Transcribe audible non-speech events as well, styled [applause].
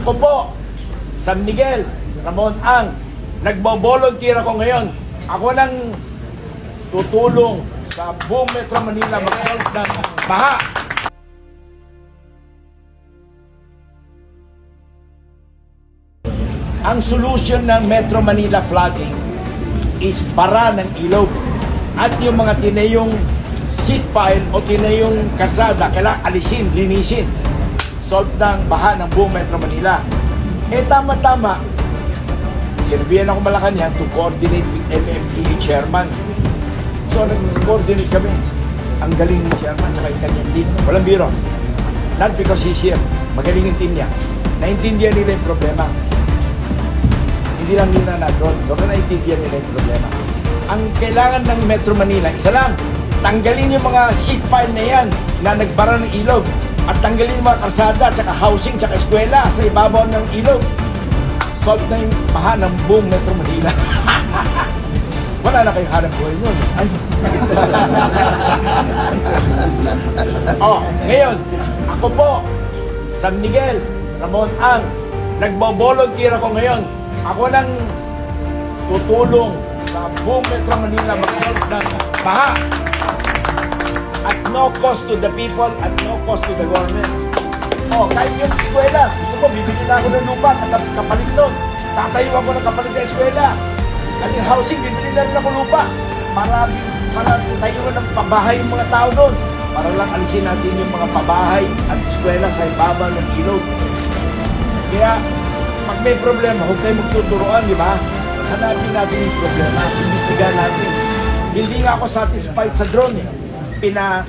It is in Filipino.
Ako po, San Miguel, Ramon Ang, nagbo-volunteer ako ngayon. Ako nang tutulong sa buong Metro Manila mag-solve ng baha. Ang solution ng Metro Manila flooding is para ng ilog at yung mga tinayong seat pile o tinayong kasada kailangan alisin, linisin solve ng baha ng buong Metro Manila. Eh tama-tama. Sinabihan ako Malacanang to coordinate with MMDA chairman. So nag-coordinate kami. Ang galing ni chairman sa kanyang team walang biro. Not because he's here. Magaling yung team niya. Naintindihan nila yung problema. Hindi lang nila na doon. Doon na naiintindihan nila yung problema. Ang kailangan ng Metro Manila, isa lang, tanggalin yung mga sheet pile na yan na nagbara ng ilog at tanggalin mga karsada, tsaka housing, tsaka eskwela sa ibabaw ng ilog. Solve na yung baha ng buong Metro Manila. [laughs] Wala na kayong hanap buhay nun. [laughs] Oh, ngayon, ako po, San Miguel, Ramon Ang, nagbo-volunteer ako ngayon. Ako lang tutulong sa buong Metro Manila mag-solve ng baha at no cost to the people at no cost to the government. Oh, kahit yung eskwela, gusto ko, bibili na ako ng lupa, kap- kapalit doon. Tatayo ako ng kapalit ng eskwela. At yung housing, bibili na rin ako lupa para, para tayo ng pabahay yung mga tao doon. Para lang alisin natin yung mga pabahay at eskwela sa ibaba ng ilog. Kaya, pag may problema, huwag kayo magtuturoan, di ba? Hanapin natin yung problema, imbestigahan natin. Hindi nga ako satisfied sa drone eh. Pina,